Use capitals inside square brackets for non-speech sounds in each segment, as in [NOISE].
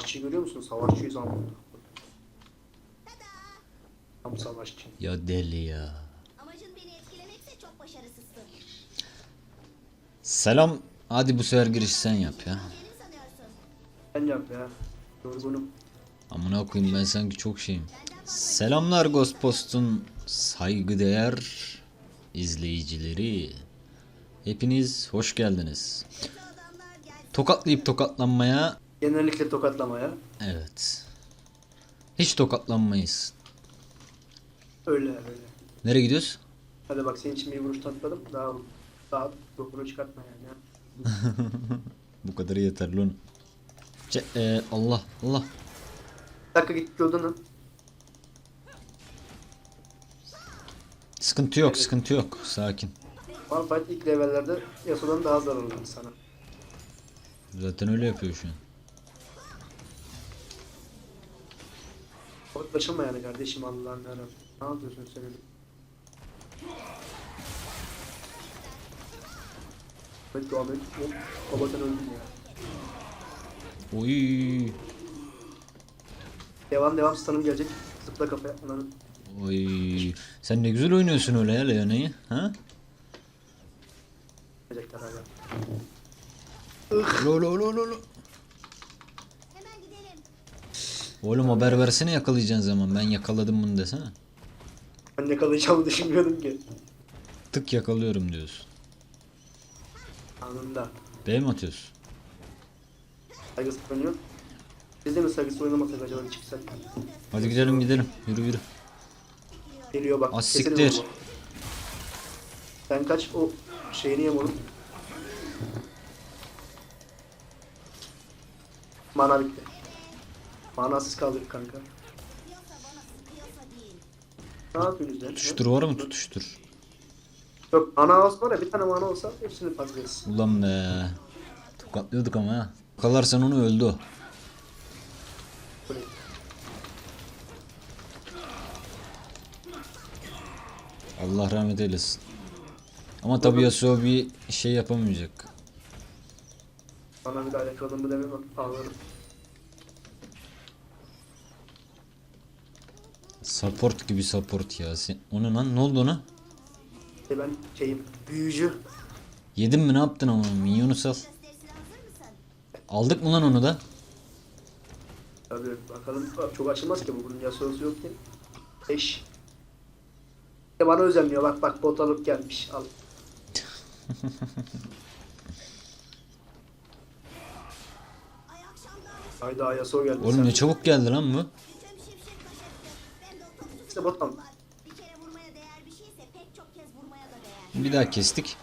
savaşçıyı görüyor musun? Savaşçıyız ama. Tam savaşçı. Ya deli ya. Amacın beni etkilemekse çok başarısızsın. Selam. Hadi bu sefer giriş sen yap ya. Sen yap ya. Yorgunum. Amına koyayım ben sanki çok şeyim. Selamlar Ghost Post'un saygıdeğer izleyicileri. Hepiniz hoş geldiniz. Tokatlayıp tokatlanmaya Genellikle tokatlamaya. evet. Hiç tokatlanmayız. Öyle öyle. Nereye gidiyoruz? Hadi bak senin için bir vuruş tatladım. Daha daha dokunu çıkartma yani. ya. [LAUGHS] Bu kadar yeterli lan. Ce- e, Allah Allah. Bir dakika git lan. Sıkıntı yok sıkıntı yok. Sakin. Malphite ilk levellerde Yasuo'dan daha zararlı sana. Zaten öyle yapıyor şu an. Korklaşılma yani kardeşim Allah'ın yarabbim. Ne yapıyorsun sen öyle? Evet devam et. Hop. Babadan öldün ya. Oy. Devam devam stun'ım gelecek. Zıpla kafaya. Ananı. Oy. Sen ne güzel oynuyorsun öyle ya Leona'yı. Ha? Gelecekler hala. Lo lo lo lo lo. Hemen gidelim. Oğlum haber versene yakalayacağın zaman. Ben yakaladım bunu desene. Ben yakalayacağımı düşünmüyordum ki. Tık yakalıyorum diyorsun. Anında. B mi atıyorsun? Saygısız oynuyor. Biz de mi saygısız oynamasak acaba çıksak? Hadi gidelim gidelim. Yürü yürü. Geliyor bak. Az keselim siktir. onu. Sen kaç o şeyini yem oğlum. Mana bitti. Manasız kaldık kanka. Ne yapıyorsunuz lan? Tutuştur var mı tutuştur? Yok ana olsa var ya bir tane mana olsa hepsini patlarız. Ulan be. Tokatlıyorduk ama ha. Yakalarsan onu öldü o. Allah rahmet eylesin. Ama tabii Yasuo bir şey yapamayacak. Bana bir daha yakaladım mı demem ağlarım. Support gibi support ya. Sen... Onu lan ne oldu ona? Ben şeyim büyücü. Yedin mi ne yaptın ama minyonu sal. Aldık mı lan onu da? Tabii bakalım Bak, çok açılmaz ki bu bunun Yasuo'su yok ki. Eş. Bana özenmiyor bak bak bot alıp gelmiş al. [LAUGHS] Hayda Yasuo geldi. Oğlum sen. ne çabuk geldi lan bu. İşte bot al. Bir kere vurmaya değer bir şeyse pek çok kez vurmaya da değer. Bir daha kestik.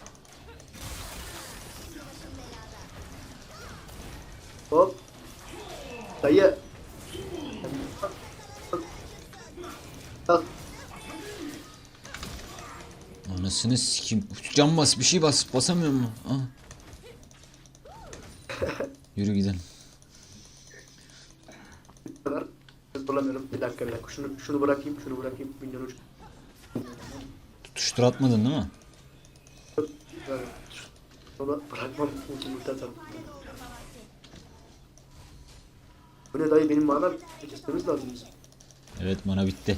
Hop. Dayı. Al. Anasını sikim. Cam bas bir şey bas. Basamıyor mu? [LAUGHS] Yürü gidelim. Bu kadar. Bulamıyorum. Bir dakika bir dakika. Şunu, şunu bırakayım. Şunu bırakayım. Milyon uç. Tutuştur atmadın değil mi? Onu bırakmam. Ulti ulti atarım. Bu ne dayı benim mana kesmemiz lazım bizim. Evet mana bitti.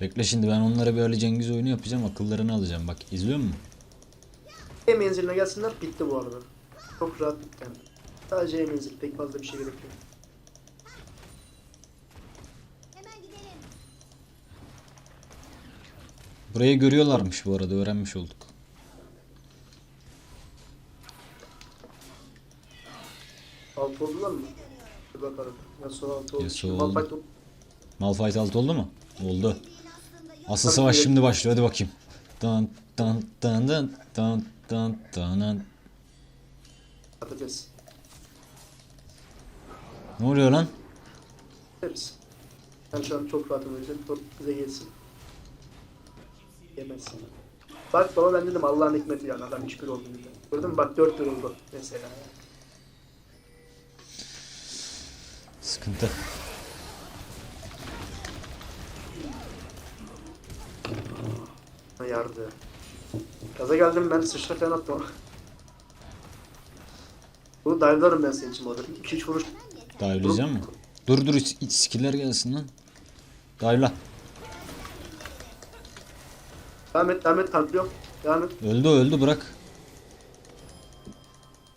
Bekle şimdi ben onlara Ali Cengiz oyunu yapacağım. Akıllarını alacağım. Bak izliyor musun? E menziline gelsinler bitti bu arada. Çok rahat bitti yani. Sadece E menzil pek fazla bir şey gerekiyor. Hemen gidelim. Burayı görüyorlarmış bu arada. Öğrenmiş olduk. Altı oldular mı? Bir bakalım. Yasuo altı oldu. Yasuo oldu. Malphite oldu. Malphite alt oldu mu? Oldu. Asıl savaş şimdi başlıyor. Hadi bakayım. Dan dan dan dan dan dan dan. Patates. Ne oluyor lan? Ben şu an çok rahatım o yüzden top bize gelsin. Yemezsin. Bak baba ben dedim Allah'ın hikmeti yani adam 3 oldu bizde. Gördün mü bak 4 oldu mesela. Sıkıntı. Ha yardı. Gaza geldim ben sıçra falan attım. Bunu dive'larım ben senin için bu arada. 2-3 vuruş. Dive'layacağım mı? Dur dur skiller gelsin lan. Dive'la. Devam et devam et tanklıyorum. Devam et. Öldü öldü bırak.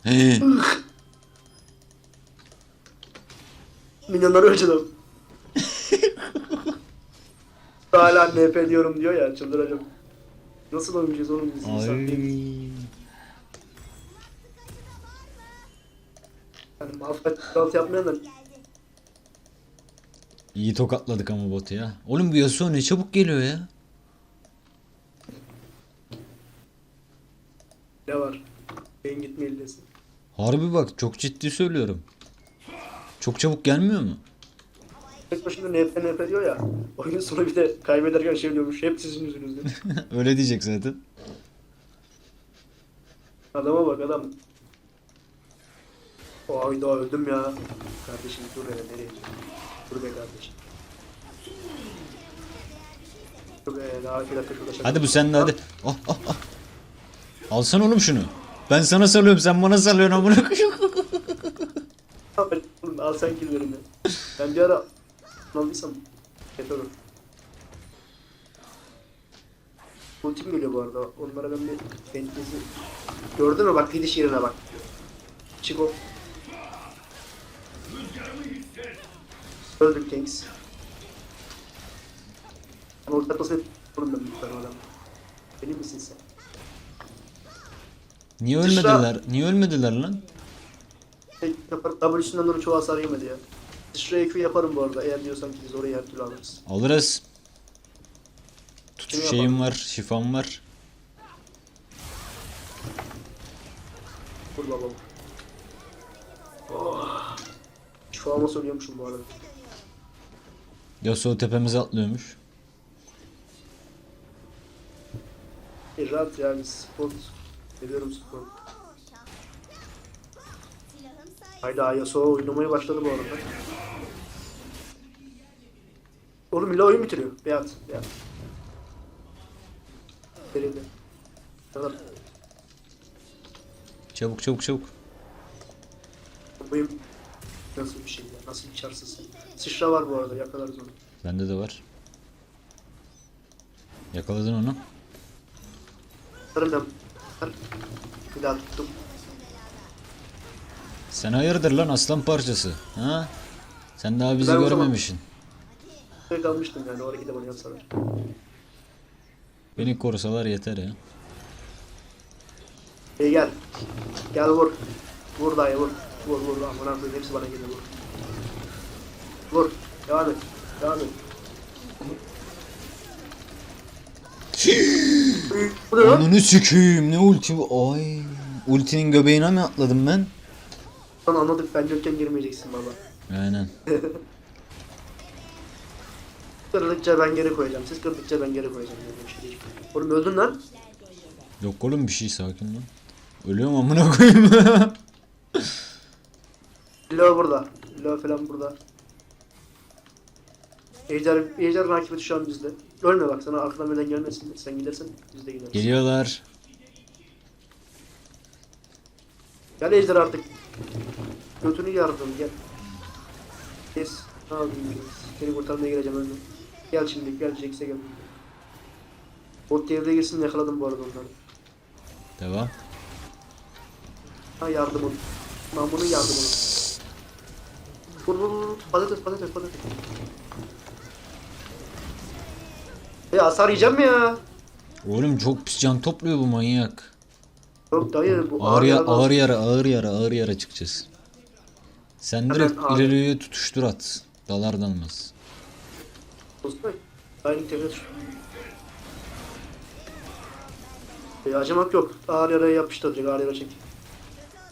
Hey, [LAUGHS] Milyonları ölçüdüm. [LAUGHS] Hala NP diyorum diyor ya çıldıracağım. Nasıl oynayacağız oğlum biz insan. Ay. Yani Malphite alt yapmayan da İyi tokatladık ama botu ya. Oğlum bu Yasuo ne çabuk geliyor ya. Ne var? Beyin gitme illesin. Harbi bak çok ciddi söylüyorum. Çok çabuk gelmiyor mu? Tek başına NP NP diyor ya. Oyun sonu bir de kaybederken şey diyormuş. Hep sizin yüzünüzden. [LAUGHS] Öyle diyecek zaten. Adama bak adam. O ayda öldüm ya. Kardeşim dur ya nereye gidiyorsun? Dur be kardeşim. Dur be daha iki dakika şurada şaka. Hadi bu sende hadi. Ah ah ah. Alsana oğlum şunu. Ben sana salıyorum sen bana salıyorsun amına koyayım. [LAUGHS] Al, sen killerini. Ben bir ara aldıysam yeter olur. Ultim geliyor bu arada. Onlara ben bir fantezi... Gördün mü bak gidiş yerine bak. Çık o. Öldük Kings. Ama orta atmasını vurun ben lütfen adam. Benim misin sen? Niye Sıçra. ölmediler? Niye ölmediler lan? Şey yapar, W'sinden doğru çoğu hasar yemedi ya. Sıçra EQ yaparım bu arada eğer diyorsan ki biz orayı her türlü alırız. Alırız. Şunu şeyim yapalım. var, şifam var. Vur babam. Oh. Şu ama söylüyormuşum bu arada. Yasuo tepemize atlıyormuş. E, rahat yani sport. Seviyorum spor. Hayda Yasuo oynamaya başladı bu arada. Oğlum illa oyun bitiriyor. Beyat. Beyat. Seride. Kadar. Çabuk çabuk çabuk. Oyun nasıl bir şey ya? Nasıl bir çarsızsın? Sıçra var bu arada yakalarız onu. Bende de var. Yakaladın onu. Sarım ben. Bir daha tuttum. Sen hayırdır lan aslan parçası? Ha? Sen daha bizi Ben o zaman- görmemişsin. Böyle kalmıştım yani o hareketi bana yapsalar. Beni korusalar yeter ya. Hey gel. Gel vur. Vur dayı vur. Vur vur amına koyayım hepsi bana geliyor vur. Vur. Devam et. Devam et. Ananı sikeyim ne ulti bu? Ay. Ultinin göbeğine mi atladım ben? Lan anladık ben yokken girmeyeceksin baba. Aynen. [LAUGHS] Kırdıkça ben geri koyacağım. Siz kırdıkça ben geri koyacağım. Şey. Oğlum öldün lan. Yok oğlum bir şey sakin lan. Ölüyorum amına koyayım. [LAUGHS] Lo burada. Lo falan burada. Ejder, Ejder rakibi şu an bizde. Ölme bak sana arkadan birden gelmesin. Sen gidersen biz de gideriz. Geliyorlar. Gel Ejder artık. Götünü yardım gel. Kes. Ne yapayım. Seni kurtarmaya geleceğim önüne. Gel şimdi gel Jax'e gel. Bot devreye girsin yakaladım bu arada onları. Devam. Ha yardım onu. Ben bunun yardımını. Vur vur vur. Patates patates patates. Ya hasar yiyeceğim ya? Oğlum çok pis can topluyor bu manyak. Yok dayı bu Ağır, ya, ağır yara, ağır yara, ağır yara çıkacağız. Sen Hemen direkt ağır. ileriye tutuştur at. Dalar dalmaz. Dostum, Aynı. E, acımak yok. Ağır yaraya yapıştıracak, ağır yara çek.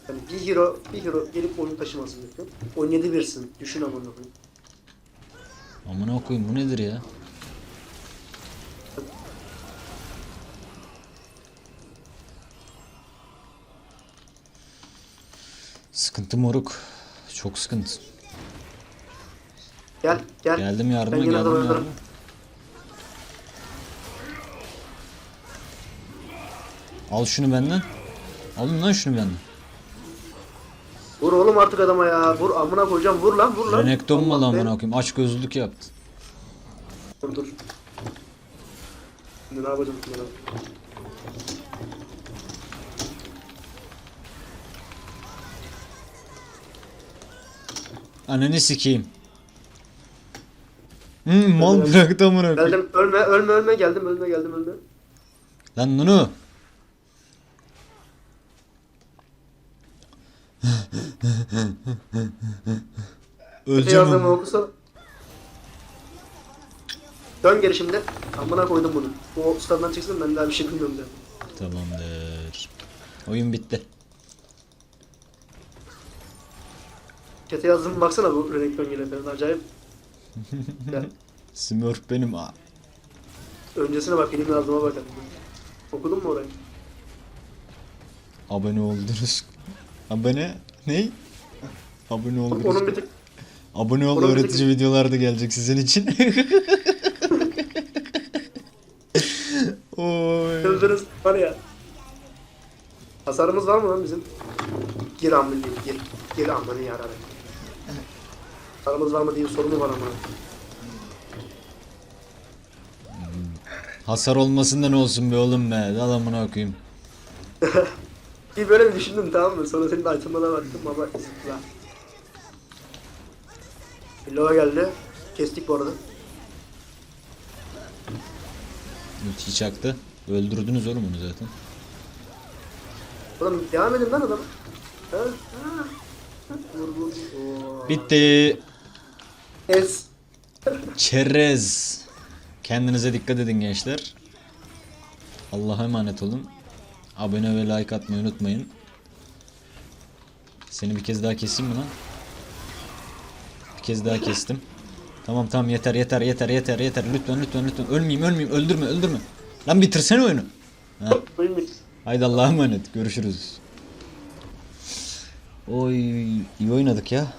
Yani bir hero, bir hero gelip oyunu taşımasın lütfen. 17 birsin. Düşün amına koyayım. Amına koyayım bu nedir ya? Sıkıntı moruk. Çok sıkıntı. Gel, gel. Geldim yardıma Ben geldim yardıma. Al şunu benden. Alın lan şunu benden. Vur oğlum artık adama ya. Vur amına koyacağım. Vur lan vur lan. Renekton mu lan amına koyayım? Aç gözlülük yaptı. Dur dur. Şimdi ne yapacağım şimdi Ananı sikeyim. Hmm, mal bıraktı amına koyayım. Geldim ölme ölme ölme geldim ölme geldim ölme. Lan Nunu. Öleceğim yazdığımı ama. okusana. Dön geri şimdi. Amına koydum bunu. O staddan çıksın ben daha bir şey bilmiyorum zaten. Tamamdır. Oyun bitti. Çete yazdım baksana bu Renekton yine falan acayip. ya, [LAUGHS] Smurf benim. Aa, öncesine bak benim yazdığıma bak. Okudun mu orayı? Abone oldunuz. Abone ne? Abone oldunuz. Onun bir tık Abone ol onun bir öğretici videolar da gelecek sizin için. [LAUGHS] Oy. Sözleriniz var ya. Hasarımız var mı lan bizim? Gir amına gir. Gir amına yararım. Hasarımız var mı diye soru mu var ama? Hasar olmasından olsun be oğlum be. Dal amına koyayım. [LAUGHS] Bir böyle bir düşündüm tamam mı? Sonra senin item'ına baktım ama zıpla. Loa geldi. Kestik bu arada. Ultiyi çaktı. Öldürdünüz oğlum onu zaten. Oğlum devam edin lan adamı. Ha? Ha? Vur vur. Oo. Bitti. Es. Çerez. Kendinize dikkat edin gençler. Allah'a emanet olun. Abone ve like atmayı unutmayın. Seni bir kez daha keseyim mi lan? Bir kez daha kestim. Tamam tamam yeter yeter yeter yeter yeter. Lütfen lütfen lütfen. Ölmeyeyim ölmeyeyim öldürme öldürme. Lan bitirsene oyunu. Ha. Haydi Allah'a emanet. Görüşürüz. Oy iyi oynadık ya.